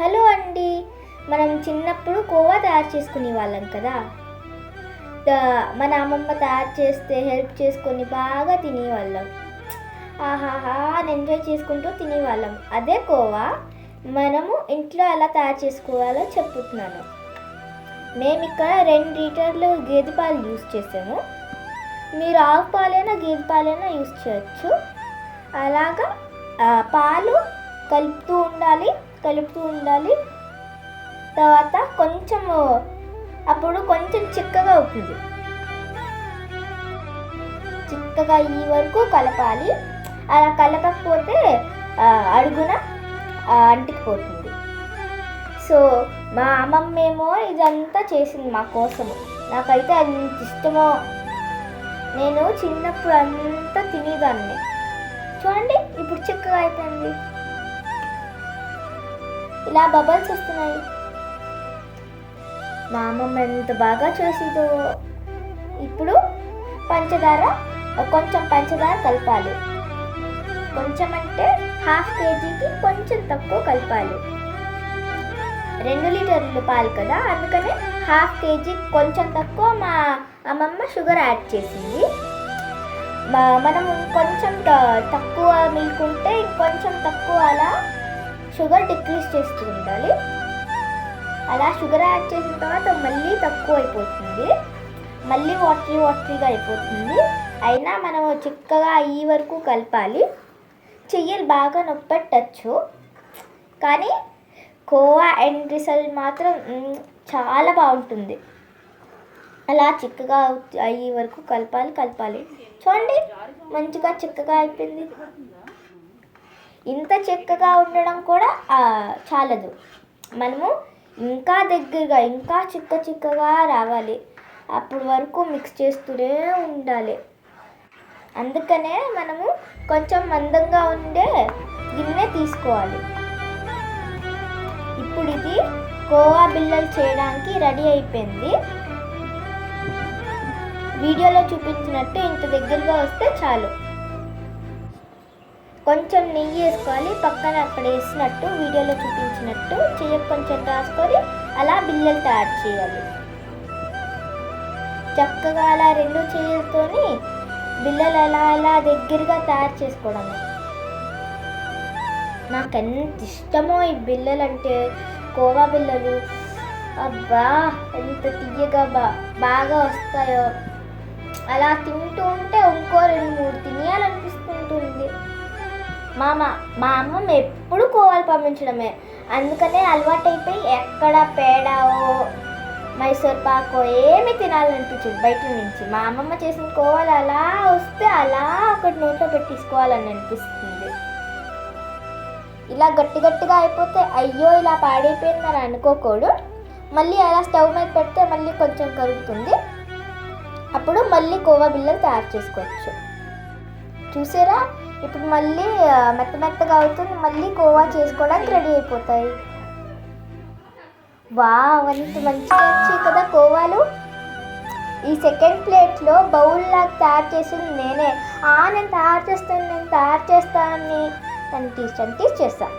Hello అండి. మనం చిన్నప్పుడు కోవా తయారు చేసుకునే వాళ్ళం కదా. మన అమ్మమ్మ తయారు చేస్తే హెల్ప్ చేసుకొని బాగా తినేవాళ్ళం. ఆహాహా అని ఎంజాయ్ చేసుకుంటూ తినేవాళ్ళం. అదే కోవా మనము ఇంట్లో ఎలా తయారు చేసుకోవాలో చెప్పుతున్నాను. మేము ఇక్కడ రెండు లీటర్లు గేదె పాలు యూస్ చేసాము. మీరు ఆవు పాలైనా గేదె పాలైనా యూస్ చేయొచ్చు. అలాగా పాలు కలుపుతూ ఉండాలి. కలుపుతూ ఉండాలి. తర్వాత కొంచెము అప్పుడు కొంచెం చిక్కగా అవుతుంది. చిక్కగా ఈ వరకు కలపాలి. అలా కలపకపోతే అడుగున అంటికిపోతుంది సో మా అమ్మమ్మ ఏమో ఇదంతా చేసింది మా కోసము. నాకైతే అంత ఇష్టమో. నేను చిన్నప్పుడు అంతా తినేదాన్ని. చూడండి ఇప్పుడు చిక్కగా అయిపోయింది. ఇలా బబల్స్ వస్తున్నాయి. మా అమ్మమ్మ ఎంత బాగా చేసిందో. ఇప్పుడు పంచదార కొంచెం పంచదార కలపాలి. కొంచెం అంటే హాఫ్ కేజీకి కొంచెం తక్కువ కలపాలి. రెండు లీటర్లు పాలు కదా అందుకనే హాఫ్ కేజీ కొంచెం తక్కువ మా అమ్మమ్మ షుగర్ యాడ్ చేసింది. మా- మనం కొంచెం తక్కువ మిల్క్ ఉంటే ఇంకొంచెం తక్కువ అలా షుగర్ డిక్రీజ్ చేస్తూ ఉండాలి. అలా షుగర్ యాడ్ చేసిన తర్వాత మళ్ళీ తక్కువ అయిపోతుంది. మళ్ళీ వాటరీ వాటరీగా అయిపోతుంది. అయినా మనం చిక్కగా ఈ వరకు కలపాలి. చెయ్యలు బాగా నొప్పెట్టచ్చు. కానీ కోవా అండ్ రిసల్ట్ మాత్రం చాలా బాగుంటుంది. అలా చిక్కగా అయ్యే వరకు కలపాలి కలపాలి. చూడండి మంచిగా చిక్కగా అయిపోయింది. ఇంత చక్కగా ఉండడం కూడా చాలదు. మనము ఇంకా దగ్గరగా ఇంకా చిక్క చిక్కగా రావాలి. అప్పటి వరకు మిక్స్ చేస్తూనే ఉండాలి. అందుకనే మనము కొంచెం మందంగా ఉండే గిన్నె తీసుకోవాలి. ఇప్పుడు ఇది కోవా బిల్లలు చేయడానికి రెడీ అయిపోయింది. వీడియోలో చూపించినట్టు ఇంత దగ్గరగా వస్తే చాలు. కొంచెం నెయ్యి వేసుకోవాలి పక్కన అక్కడ వేసినట్టు వీడియోలో చూపించినట్టు చెయ్యకు కొంచెం రాసుకొని అలా బిల్లలు తయారు చేయాలి. చక్కగా అలా రెండు చెయ్యలతోని బిల్లలు అలా అలా దగ్గరగా తయారు చేసుకోవడం నాకు ఎంత ఇష్టమో ఈ బిల్లలు అంటే కోవా బిల్లలు అబ్బా ఎంత తీయగా బా బాగా వస్తాయో. అలా తింటూ ఉంటే ఇంకో రెండు మూడు తినేయాలనిపిస్తుంటుంది. మా మా మా అమ్మమ్మ ఎప్పుడు కోవాలు పంపించడమే. అందుకనే అలవాటైపోయి ఎక్కడ పేడావో మైసూర్ పాకో ఏమి తినాలనిపించదు బయట నుంచి. మా అమ్మమ్మ చేసిన కోవాలు అలా వస్తే అలా ఒకటి నోట్లో పెట్టేసుకోవాలని అనిపిస్తుంది. ఇలా గట్టి గట్టిగా అయిపోతే అయ్యో ఇలా పాడైపోయిందని అనుకోకూడదు. మళ్ళీ అలా స్టవ్ మీద పెడితే మళ్ళీ కొంచెం కరుగుతుంది. అప్పుడు మళ్ళీ కోవా బిల్లలు తయారు చేసుకోవచ్చు. చూసారా? ఇప్పుడు మళ్ళీ మెత్త మెత్తగా అవుతుంది. మళ్ళీ కోవా చేసుకోవడానికి రెడీ అయిపోతాయి. వావ్ అంత మంచిగా వచ్చాయి కదా కోవాలు. ఈ సెకండ్ ప్లేట్లో బౌల్ లాగా తయారు చేసింది నేనే. ఆ నేను తయారు చేస్తాను నేను తయారు చేస్తానని నేను అని టీచ్ చేస్తాను